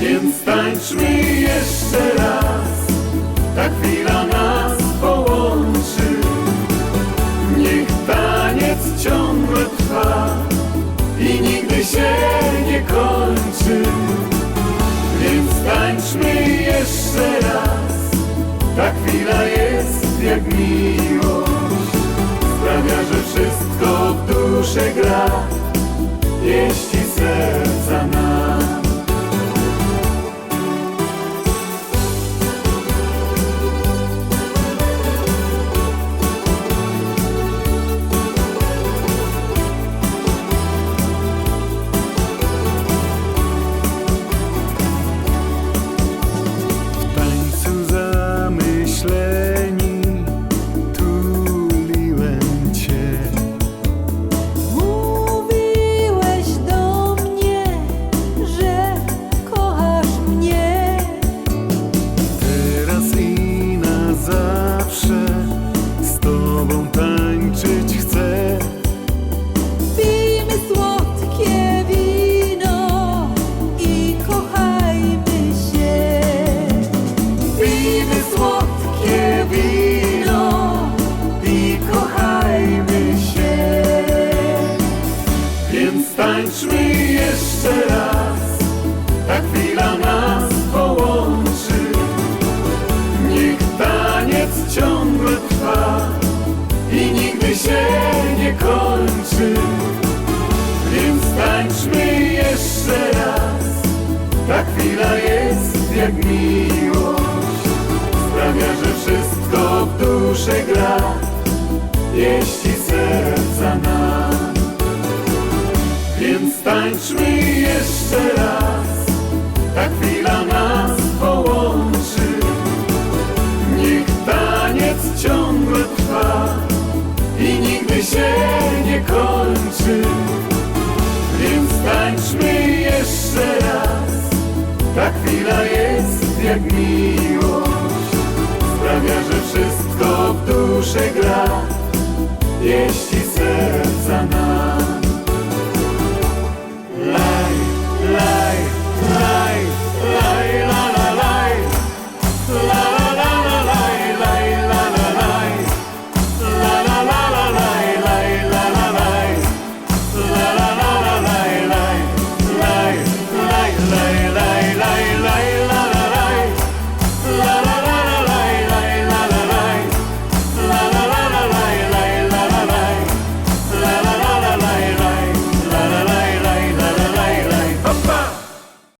Więc tańczmy jeszcze raz Ta chwila nas połączy. Niech taniec ciągle trwa I nigdy się nie kończy. Więc tańczmy jeszcze raz Ta chwila jest jak miłość. Sprawia, że wszystko w duszy gra. Jeśli Jesus. kończy. Więc tańczmy jeszcze raz. Ta chwila jest jak miłość. Sprawia, że wszystko w duszy gra. Jeśli się nie kończy Więc tańczmy jeszcze raz. Ta chwila jest jak miłość Sprawia, że wszystko w duszy gra. Jeśli